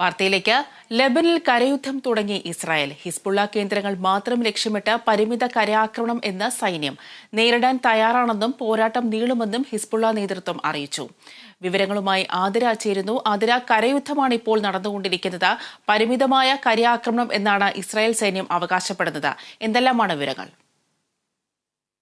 വാർത്തയിലേക്ക്. ലബനിൽ കരയുദ്ധം തുടങ്ങി Israel. Hezbollah കേന്ദ്രങ്ങൾ മാത്രം ലക്ഷ്യമിട്ട് പരിമിത കരയാക്രമണം എന്ന സൈന്യം നേരിടാൻ തയ്യാറാണെന്നും പോരാട്ടം നീളുമെന്നും ഹിസ്ബുള്ള നേതൃത്വം അറിയിച്ചു. വിവരങ്ങളുമായി ആതിര ചേരുന്നു. ആതിര കരയുദ്ധമാണ് ഇപ്പോൾ നടന്നുകൊണ്ടിരിക്കുന്നത്. പരിമിതമായ കരയാക്രമണം എന്നാണ് ഇസ്രായേൽ സൈന്യം അവകാശപ്പെടുന്നത്. എന്തെല്ലാമാണ് വിവരങ്ങൾ?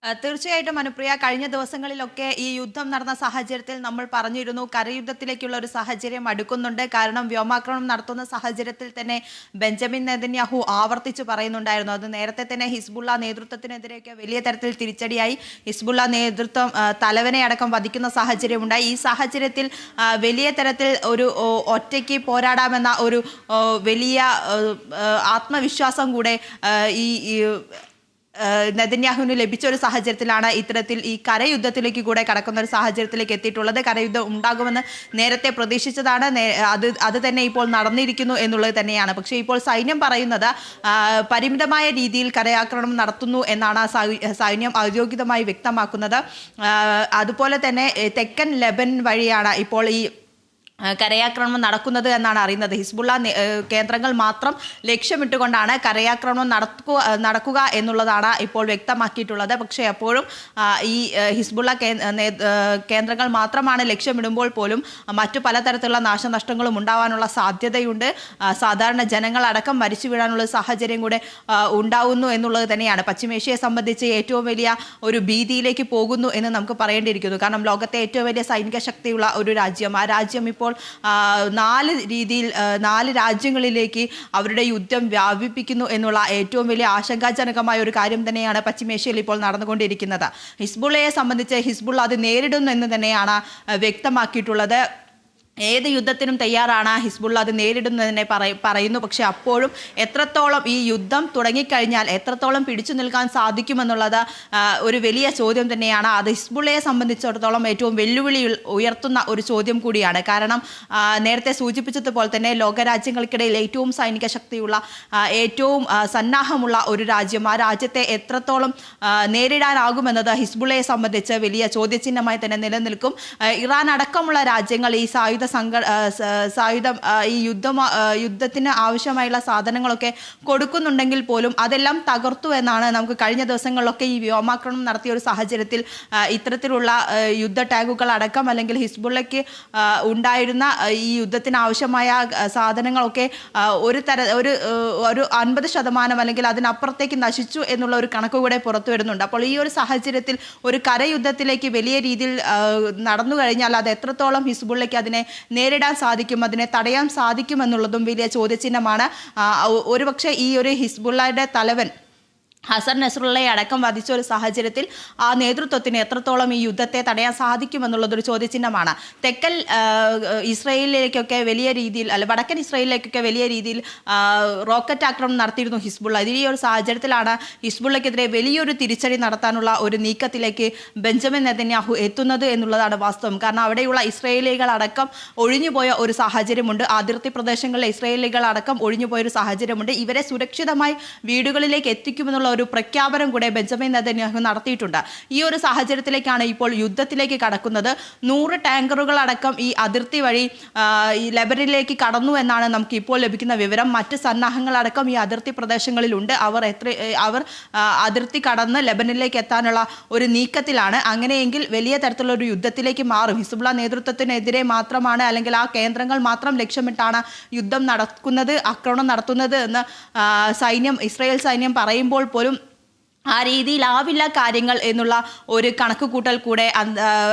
തീർച്ചയായിട്ടും അനുപ്രിയ കഴിഞ്ഞ ദിവസങ്ങളിലൊക്കെ ഈ യുദ്ധം നടന്ന സാഹചര്യത്തിൽ നമ്മൾ പറഞ്ഞിരുന്നു കരയുദ്ധത്തിലേക്കുള്ള ഒരു സാഹചര്യം അടുക്കുന്നുണ്ട്. കാരണം വ്യോമാക്രമണം നടത്തുന്ന സാഹചര്യത്തിൽ തന്നെ ബെഞ്ചമിൻ നെതന്യാഹു ആവർത്തിച്ച് പറയുന്നുണ്ടായിരുന്നു. അത് നേരത്തെ തന്നെ ഹിസ്ബുള്ള നേതൃത്വത്തിനെതിരെയൊക്കെ വലിയ തരത്തിൽ തിരിച്ചടിയായി. ഹിസ്ബുള്ള നേതൃത്വം തലവനെ അടക്കം വധിക്കുന്ന സാഹചര്യമുണ്ടായി. ഈ സാഹചര്യത്തിൽ വലിയ തരത്തിൽ ഒരു ഒറ്റയ്ക്ക് പോരാടാമെന്ന ഒരു വലിയ ആത്മവിശ്വാസം കൂടെ ഈ നെതന്യാഹുവിന് ലഭിച്ച ഒരു സാഹചര്യത്തിലാണ് ഇത്തരത്തിൽ ഈ കരയുദ്ധത്തിലേക്ക് കൂടെ കടക്കുന്ന ഒരു സാഹചര്യത്തിലേക്ക് എത്തിയിട്ടുള്ളത്. കരയുദ്ധം ഉണ്ടാകുമെന്ന് നേരത്തെ പ്രതീക്ഷിച്ചതാണ്. അത് അത് തന്നെ ഇപ്പോൾ നടന്നിരിക്കുന്നു എന്നുള്ളത് തന്നെയാണ്. പക്ഷേ ഇപ്പോൾ സൈന്യം പറയുന്നത് പരിമിതമായ രീതിയിൽ കരയാക്രമണം നടത്തുന്നു എന്നാണ് സൈന്യം ഔദ്യോഗികമായി വ്യക്തമാക്കുന്നത്. അതുപോലെ തന്നെ തെക്കൻ ലെബൻ വഴിയാണ് ഇപ്പോൾ ഈ കരയാക്രമണം നടക്കുന്നത് എന്നാണ് അറിയുന്നത്. ഹിസ്ബുള്ള കേന്ദ്രങ്ങൾ മാത്രം ലക്ഷ്യമിട്ടുകൊണ്ടാണ് കരയാക്രമണം നടക്കുക നടക്കുക എന്നുള്ളതാണ് ഇപ്പോൾ വ്യക്തമാക്കിയിട്ടുള്ളത്. പക്ഷേ എപ്പോഴും ഈ ഹിസ്ബുള്ള കേന്ദ്രങ്ങൾ മാത്രമാണ് ലക്ഷ്യമിടുമ്പോൾ പോലും മറ്റു പലതരത്തിലുള്ള നാശനഷ്ടങ്ങളും ഉണ്ടാവാനുള്ള സാധ്യതയുണ്ട്. സാധാരണ ജനങ്ങളടക്കം മരിച്ചു വീഴാനുള്ള സാഹചര്യം കൂടെ ഉണ്ടാവുന്നു എന്നുള്ളത് തന്നെയാണ്. പശ്ചിമേഷ്യയെ സംബന്ധിച്ച് ഏറ്റവും വലിയ ഒരു ഭീതിയിലേക്ക് പോകുന്നു എന്ന് നമുക്ക് പറയേണ്ടിയിരിക്കുന്നു. കാരണം ലോകത്തെ ഏറ്റവും വലിയ സൈനിക ശക്തിയുള്ള ഒരു രാജ്യം. ആ രാജ്യം ഇപ്പോൾ നാല് രീതിയിൽ നാല് രാജ്യങ്ങളിലേക്ക് അവരുടെ യുദ്ധം വ്യാപിപ്പിക്കുന്നു എന്നുള്ള ഏറ്റവും വലിയ ആശങ്കാജനകമായ ഒരു കാര്യം തന്നെയാണ് പശ്ചിമേഷ്യയിൽ ഇപ്പോൾ നടന്നുകൊണ്ടിരിക്കുന്നത്. ഹിസ്ബുള്ളയെ സംബന്ധിച്ച് ഹിസ്ബുള്ള അത് നേരിടുന്നു എന്ന് തന്നെയാണ് വ്യക്തമാക്കിയിട്ടുള്ളത്. ഏത് യുദ്ധത്തിനും തയ്യാറാണ് ഹിസ്ബുള്ള അത് നേരിടുന്നതിനെ പറയ പറയുന്നു. പക്ഷേ അപ്പോഴും എത്രത്തോളം ഈ യുദ്ധം തുടങ്ങിക്കഴിഞ്ഞാൽ എത്രത്തോളം പിടിച്ചു നിൽക്കാൻ സാധിക്കുമെന്നുള്ളത് ഒരു വലിയ ചോദ്യം തന്നെയാണ്. അത് ഹിസ്ബുള്ളയെ സംബന്ധിച്ചിടത്തോളം ഏറ്റവും വെല്ലുവിളി ഉയർത്തുന്ന ഒരു ചോദ്യം കൂടിയാണ്. കാരണം നേരത്തെ സൂചിപ്പിച്ചതുപോലെ തന്നെ ലോകരാജ്യങ്ങൾക്കിടയിൽ ഏറ്റവും സൈനിക ശക്തിയുള്ള ഏറ്റവും സന്നാഹമുള്ള ഒരു രാജ്യം. ആ രാജ്യത്തെ എത്രത്തോളം നേരിടാനാകുമെന്നത് ഹിസ്ബുള്ളയെ സംബന്ധിച്ച് വലിയ ചോദ്യചിഹ്നമായി തന്നെ നിലനിൽക്കും. ഇറാൻ അടക്കമുള്ള രാജ്യങ്ങൾ ഈ സായുധ സംഘ സായുധം ഈ യുദ്ധ യുദ്ധത്തിന് ആവശ്യമായുള്ള സാധനങ്ങളൊക്കെ കൊടുക്കുന്നുണ്ടെങ്കിൽ പോലും അതെല്ലാം തകർത്തു എന്നാണ് നമുക്ക് കഴിഞ്ഞ ദിവസങ്ങളിലൊക്കെ ഈ വ്യോമാക്രമണം നടത്തിയ ഒരു സാഹചര്യത്തിൽ ഇത്തരത്തിലുള്ള യുദ്ധ ടാഗുകൾ അടക്കം അല്ലെങ്കിൽ ഹിസ്ബുള്ളയ്ക്ക് ഉണ്ടായിരുന്ന ഈ യുദ്ധത്തിന് ആവശ്യമായ സാധനങ്ങളൊക്കെ ഒരു തര ഒരു ഒരു അൻപത് ശതമാനം അല്ലെങ്കിൽ അതിനപ്പുറത്തേക്ക് നശിച്ചു എന്നുള്ള ഒരു കണക്ക് കൂടെ പുറത്തു വരുന്നുണ്ട്. അപ്പോൾ ഈ ഒരു സാഹചര്യത്തിൽ ഒരു കരയുദ്ധത്തിലേക്ക് വലിയ രീതിയിൽ നടന്നു കഴിഞ്ഞാൽ അത് എത്രത്തോളം ഹിസ്ബുള്ളയ്ക്ക് അതിനെ നേരിടാൻ സാധിക്കും അതിനെ തടയാൻ സാധിക്കുമെന്നുള്ളതും വലിയ ചോദ്യചിഹ്നമാണ്. ഒരുപക്ഷെ ഈ ഒരു ഹിസ്ബുള്ളയുടെ തലവൻ ഹസൻ നസറുള്ളയെ അടക്കം വധിച്ച ഒരു സാഹചര്യത്തിൽ ആ നേതൃത്വത്തിന് എത്രത്തോളം ഈ യുദ്ധത്തെ തടയാൻ സാധിക്കുമെന്നുള്ളതൊരു ചോദ്യചിഹ്നമാണ്. തെക്കൽ ഇസ്രയേലിലേക്കൊക്കെ വലിയ രീതിയിൽ അല്ല വടക്കൻ ഇസ്രയേലിലേക്കൊക്കെ വലിയ രീതിയിൽ റോക്കറ്റ് ആക്രമണം നടത്തിയിരുന്നു ഹിസ്ബുള്ള. അതിൽ ഈ ഒരു സാഹചര്യത്തിലാണ് ഹിസ്ബുള്ളക്കെതിരെ വലിയൊരു തിരിച്ചടി നടത്താനുള്ള ഒരു നീക്കത്തിലേക്ക് ബെഞ്ചമിൻ നെതന്യാഹു എത്തുന്നത് എന്നുള്ളതാണ് വാസ്തവം. കാരണം അവിടെയുള്ള ഇസ്രയേലികൾ അടക്കം ഒഴിഞ്ഞുപോയ ഒരു സാഹചര്യമുണ്ട്. അതിർത്തി പ്രദേശങ്ങളിലെ ഇസ്രയേലികൾ അടക്കം ഒഴിഞ്ഞുപോയ ഒരു സാഹചര്യമുണ്ട്. ഇവരെ സുരക്ഷിതമായി വീടുകളിലേക്ക് എത്തിക്കുമെന്നുള്ള ഒരു പ്രഖ്യാപനം കൂടെ ബെഞ്ചമിൻ നെതന്യാഹു നടത്തിയിട്ടുണ്ട്. ഈ ഒരു സാഹചര്യത്തിലേക്കാണ് ഇപ്പോൾ യുദ്ധത്തിലേക്ക് കടക്കുന്നത്. നൂറ് ടാങ്കറുകൾ അടക്കം ഈ അതിർത്തി വഴി ഈ ലെബനിലേക്ക് കടന്നു എന്നാണ് നമുക്ക് ഇപ്പോൾ ലഭിക്കുന്ന വിവരം. മറ്റ് സന്നാഹങ്ങളടക്കം ഈ അതിർത്തി പ്രദേശങ്ങളിലുണ്ട്. അവർ എത്ര അവർ അതിർത്തി കടന്ന് ലബനിലേക്ക് എത്താനുള്ള ഒരു നീക്കത്തിലാണ്. അങ്ങനെയെങ്കിൽ വലിയ തരത്തിലുള്ള ഒരു യുദ്ധത്തിലേക്ക് മാറും. ഹിസുബുള്ള നേതൃത്വത്തിനെതിരെ മാത്രമാണ് അല്ലെങ്കിൽ ആ കേന്ദ്രങ്ങൾ മാത്രം ലക്ഷ്യമിട്ടാണ് യുദ്ധം നടക്കുന്നത് ആക്രമണം നടത്തുന്നത് എന്ന് സൈന്യം ഇസ്രായേൽ സൈന്യം പറയുമ്പോൾ പോലും ആ രീതിയിലാവില്ല കാര്യങ്ങൾ എന്നുള്ള ഒരു കണക്ക് കൂട്ടൽ കൂടെ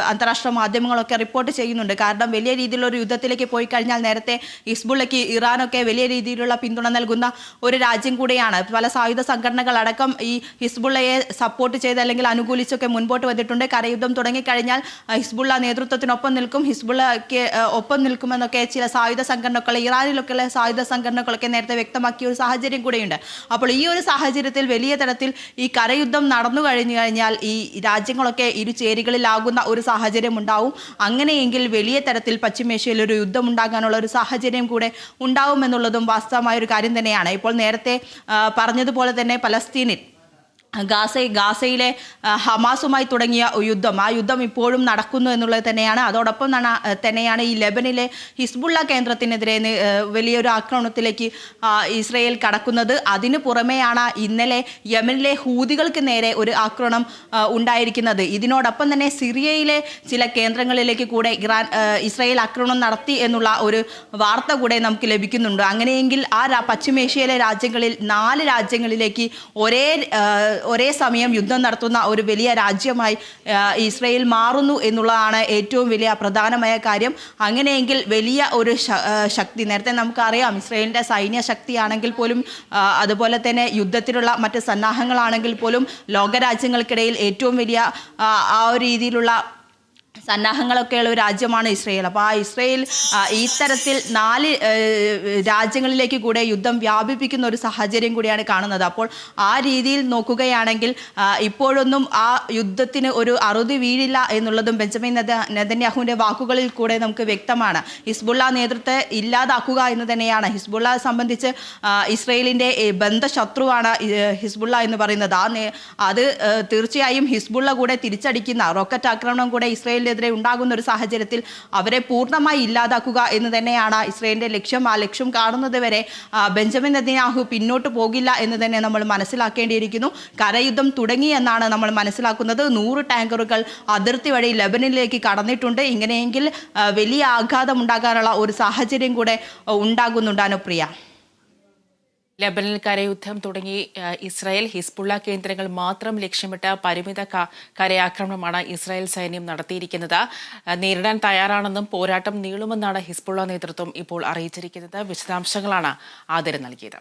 അന്താരാഷ്ട്ര മാധ്യമങ്ങളൊക്കെ റിപ്പോർട്ട് ചെയ്യുന്നുണ്ട്. കാരണം വലിയ രീതിയിലുള്ള ഒരു യുദ്ധത്തിലേക്ക് പോയി കഴിഞ്ഞാൽ നേരത്തെ ഹിസ്ബുള്ളയ്ക്ക് ഇറാനൊക്കെ വലിയ രീതിയിലുള്ള പിന്തുണ നൽകുന്ന ഒരു രാജ്യം കൂടെയാണ്. പല സായുധ സംഘടനകളടക്കം ഈ ഹിസ്ബുള്ളയെ സപ്പോർട്ട് ചെയ്ത് അല്ലെങ്കിൽ അനുകൂലിച്ചൊക്കെ മുൻപോട്ട് വന്നിട്ടുണ്ട്. കരയുദ്ധം തുടങ്ങിക്കഴിഞ്ഞാൽ ഹിസ്ബുള്ള നേതൃത്വത്തിനൊപ്പം നിൽക്കും. ഹിസ്ബുള്ളയ്ക്ക് ഒപ്പം നിൽക്കുമെന്നൊക്കെ ചില സായുധ സംഘടനകൾ ഇറാനിലൊക്കെയുള്ള സായുധ സംഘടനകളൊക്കെ നേരത്തെ വ്യക്തമാക്കിയ ഒരു സാഹചര്യം കൂടെയുണ്ട്. അപ്പോൾ ഈ ഒരു സാഹചര്യത്തിൽ വലിയ തരത്തിൽ ഈ കരയുദ്ധം നടന്നു കഴിഞ്ഞു കഴിഞ്ഞാൽ ഈ രാജ്യങ്ങളൊക്കെ ഇരു ചേരികളിലാകുന്ന ഒരു സാഹചര്യം ഉണ്ടാവും. അങ്ങനെയെങ്കിൽ വലിയ തരത്തിൽ പശ്ചിമേഷ്യയിൽ ഒരു യുദ്ധം ഉണ്ടാകാനുള്ള ഒരു സാഹചര്യം കൂടെ ഉണ്ടാവുമെന്നുള്ളതും വാസ്തവമായ ഒരു കാര്യം തന്നെയാണ്. ഇപ്പോൾ നേരത്തെ പറഞ്ഞതുപോലെ തന്നെ പലസ്തീനിൽ ഗാസ ഗാസയിലെ ഹമാസുമായി തുടങ്ങിയ യുദ്ധം. ആ യുദ്ധം ഇപ്പോഴും നടക്കുന്നു എന്നുള്ളത് തന്നെയാണ്. അതോടൊപ്പം തന്നെ തന്നെയാണ് ഈ ലെബനിലെ ഹിസ്ബുള്ള കേന്ദ്രത്തിനെതിരെ വലിയൊരു ആക്രമണത്തിലേക്ക് ഇസ്രയേൽ കടക്കുന്നത്. അതിനു പുറമെയാണ് ഇന്നലെ യമനിലെ ഹൂതികൾക്ക് നേരെ ഒരു ആക്രമണം ഉണ്ടായിരിക്കുന്നത്. ഇതിനോടൊപ്പം തന്നെ സിറിയയിലെ ചില കേന്ദ്രങ്ങളിലേക്ക് കൂടെ ഇറാൻ ഇസ്രയേൽ ആക്രമണം നടത്തി എന്നുള്ള ഒരു വാർത്ത കൂടെ നമുക്ക് ലഭിക്കുന്നുണ്ട്. അങ്ങനെയെങ്കിൽ ആ പശ്ചിമേഷ്യയിലെ രാജ്യങ്ങളിൽ നാല് രാജ്യങ്ങളിലേക്ക് ഒരേ ഒരേ സമയം യുദ്ധം നടത്തുന്ന ഒരു വലിയ രാജ്യമായി ഇസ്രയേൽ മാറുന്നു എന്നുള്ളതാണ് ഏറ്റവും വലിയ പ്രധാനമായ കാര്യം. അങ്ങനെയെങ്കിൽ വലിയ ഒരു ശക്തി നേരത്തെ നമുക്കറിയാം ഇസ്രയേലിന്റെ സൈന്യ ശക്തിയാണെങ്കിൽ പോലും അതുപോലെ തന്നെ യുദ്ധത്തിലുള്ള മറ്റ് സന്നാഹങ്ങളാണെങ്കിൽ പോലും ലോകരാജ്യങ്ങൾക്കിടയിൽ ഏറ്റവും വലിയ ആ ഒരു രീതിയിലുള്ള സന്നാഹങ്ങളൊക്കെയുള്ള ഒരു രാജ്യമാണ് ഇസ്രയേൽ. അപ്പോൾ ആ ഇസ്രയേൽ ഈ തരത്തിൽ നാല് രാജ്യങ്ങളിലേക്ക് കൂടെ യുദ്ധം വ്യാപിപ്പിക്കുന്ന ഒരു സാഹചര്യം കൂടിയാണ് കാണുന്നത്. അപ്പോൾ ആ രീതിയിൽ നോക്കുകയാണെങ്കിൽ ഇപ്പോഴൊന്നും ആ യുദ്ധത്തിന് ഒരു അറുതി വീഴില്ല എന്നുള്ളതും ബെഞ്ചമിൻ നെത നെതന്യാഹുവിന്റെ വാക്കുകളിൽ കൂടെ നമുക്ക് വ്യക്തമാണ്. ഹിസ്ബുള്ള നേതൃത്വത്തെ ഇല്ലാതാക്കുക എന്ന് തന്നെയാണ്. ഹിസ്ബുള്ള സംബന്ധിച്ച് ഇസ്രയേലിന്റെ ബന്ധശത്രുവാണ് ഹിസ്ബുള്ള എന്ന് പറയുന്നത്. ആ അത് തീർച്ചയായും ഹിസ്ബുള്ള കൂടെ തിരിച്ചടിക്കുന്ന റോക്കറ്റ് ആക്രമണം കൂടെ ഇസ്രയേലിനെതിരെ ഉണ്ടാകുന്ന ഒരു സാഹചര്യത്തിൽ അവരെ പൂർണമായി ഇല്ലാതാക്കുക എന്ന് തന്നെയാണ് ഇസ്രയേലിന്റെ ലക്ഷ്യം. ആ ലക്ഷ്യം കാണുന്നത് വരെ ബെഞ്ചമിൻ നദിനാഹു പിന്നോട്ട് പോകില്ല എന്ന് തന്നെ നമ്മൾ മനസ്സിലാക്കേണ്ടിയിരിക്കുന്നു. കരയുദ്ധം തുടങ്ങി എന്നാണ് നമ്മൾ മനസ്സിലാക്കുന്നത്. നൂറ് ടാങ്കറുകൾ അതിർത്തി വഴി ലെബനിലേക്ക് കടന്നിട്ടുണ്ട്. ഇങ്ങനെയെങ്കിൽ വലിയ ആഘാതം ഉണ്ടാകാനുള്ള ഒരു സാഹചര്യം കൂടെ ഉണ്ടാകുന്നുണ്ടാണ് ഉണ്ടാകുന്നുണ്ട് ലബനിൽ കരയുദ്ധം തുടങ്ങി ഇസ്രായേൽ ഹിസ്ബുള്ള കേന്ദ്രങ്ങൾ മാത്രം ലക്ഷ്യമിട്ട പരിമിത കരയാക്രമണമാണ് ഇസ്രായേൽ സൈന്യം നടത്തിയിരിക്കുന്നത്. നേരിടാൻ തയ്യാറാണെന്നും പോരാട്ടം നീളുമെന്നാണ് ഹിസ്ബുള്ള നേതൃത്വം ഇപ്പോൾ അറിയിച്ചിരിക്കുന്നത്. വിശദാംശങ്ങളാണ് ആദരം നൽകിയത്.